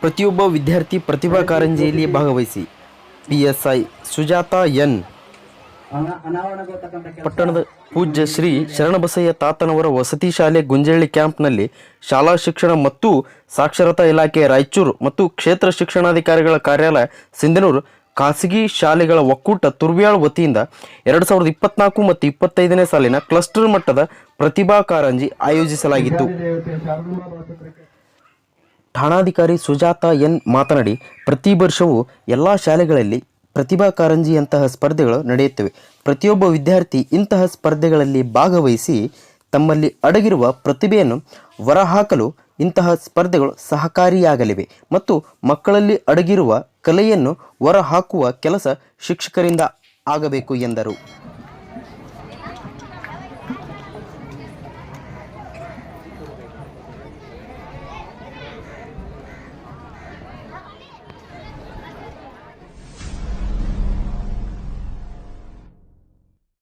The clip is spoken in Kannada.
ಪ್ರತಿಯೊಬ್ಬ ವಿದ್ಯಾರ್ಥಿ ಪ್ರತಿಭಾ ಕಾರಂಜಿಯಲ್ಲಿ ಭಾಗವಹಿಸಿ. PSI Sujata N. ಪಟ್ಟಣದ ಪೂಜ್ಯ ಶ್ರೀ ಶರಣಬಸಯ್ಯ ತಾತನವರ ವಸತಿ ಶಾಲೆ ಗುಂಜಳ್ಳಿ ಕ್ಯಾಂಪ್ನಲ್ಲಿ ಶಾಲಾ ಶಿಕ್ಷಣ ಮತ್ತು ಸಾಕ್ಷರತಾ ಇಲಾಖೆ ರಾಯಚೂರು ಮತ್ತು ಕ್ಷೇತ್ರ ಶಿಕ್ಷಣಾಧಿಕಾರಿಗಳ ಕಾರ್ಯಾಲಯ ಸಿಂಧನೂರು ಖಾಸಗಿ ಶಾಲೆಗಳ ಒಕ್ಕೂಟ ತುರ್ವ್ಯಾಳ್ ವತಿಯಿಂದ ಎರಡು ಸಾವಿರದ ಇಪ್ಪತ್ನಾಲ್ಕು ಮತ್ತು ಇಪ್ಪತ್ತೈದನೇ ಸಾಲಿನ ಕ್ಲಸ್ಟರ್ ಮಟ್ಟದ ಪ್ರತಿಭಾ ಕಾರಂಜಿ ಆಯೋಜಿಸಲಾಗಿತ್ತು. ಠಾಣಾಧಿಕಾರಿ ಸುಜಾತಾ ಎನ್ ಮಾತನಾಡಿ, ಪ್ರತಿ ವರ್ಷವೂ ಎಲ್ಲ ಶಾಲೆಗಳಲ್ಲಿ ಪ್ರತಿಭಾ ಕಾರಂಜಿಯಂತಹ ಸ್ಪರ್ಧೆಗಳು ನಡೆಯುತ್ತವೆ. ಪ್ರತಿಯೊಬ್ಬ ವಿದ್ಯಾರ್ಥಿ ಇಂತಹ ಸ್ಪರ್ಧೆಗಳಲ್ಲಿ ಭಾಗವಹಿಸಿ ತಮ್ಮಲ್ಲಿ ಅಡಗಿರುವ ಪ್ರತಿಭೆಯನ್ನು ಹೊರಹಾಕಲು ಇಂತಹ ಸ್ಪರ್ಧೆಗಳು ಸಹಕಾರಿಯಾಗಲಿವೆ ಮತ್ತು ಮಕ್ಕಳಲ್ಲಿ ಅಡಗಿರುವ ಕಲೆಯನ್ನು ಹೊರಹಾಕುವ ಕೆಲಸ ಶಿಕ್ಷಕರಿಂದ ಆಗಬೇಕು ಎಂದರು.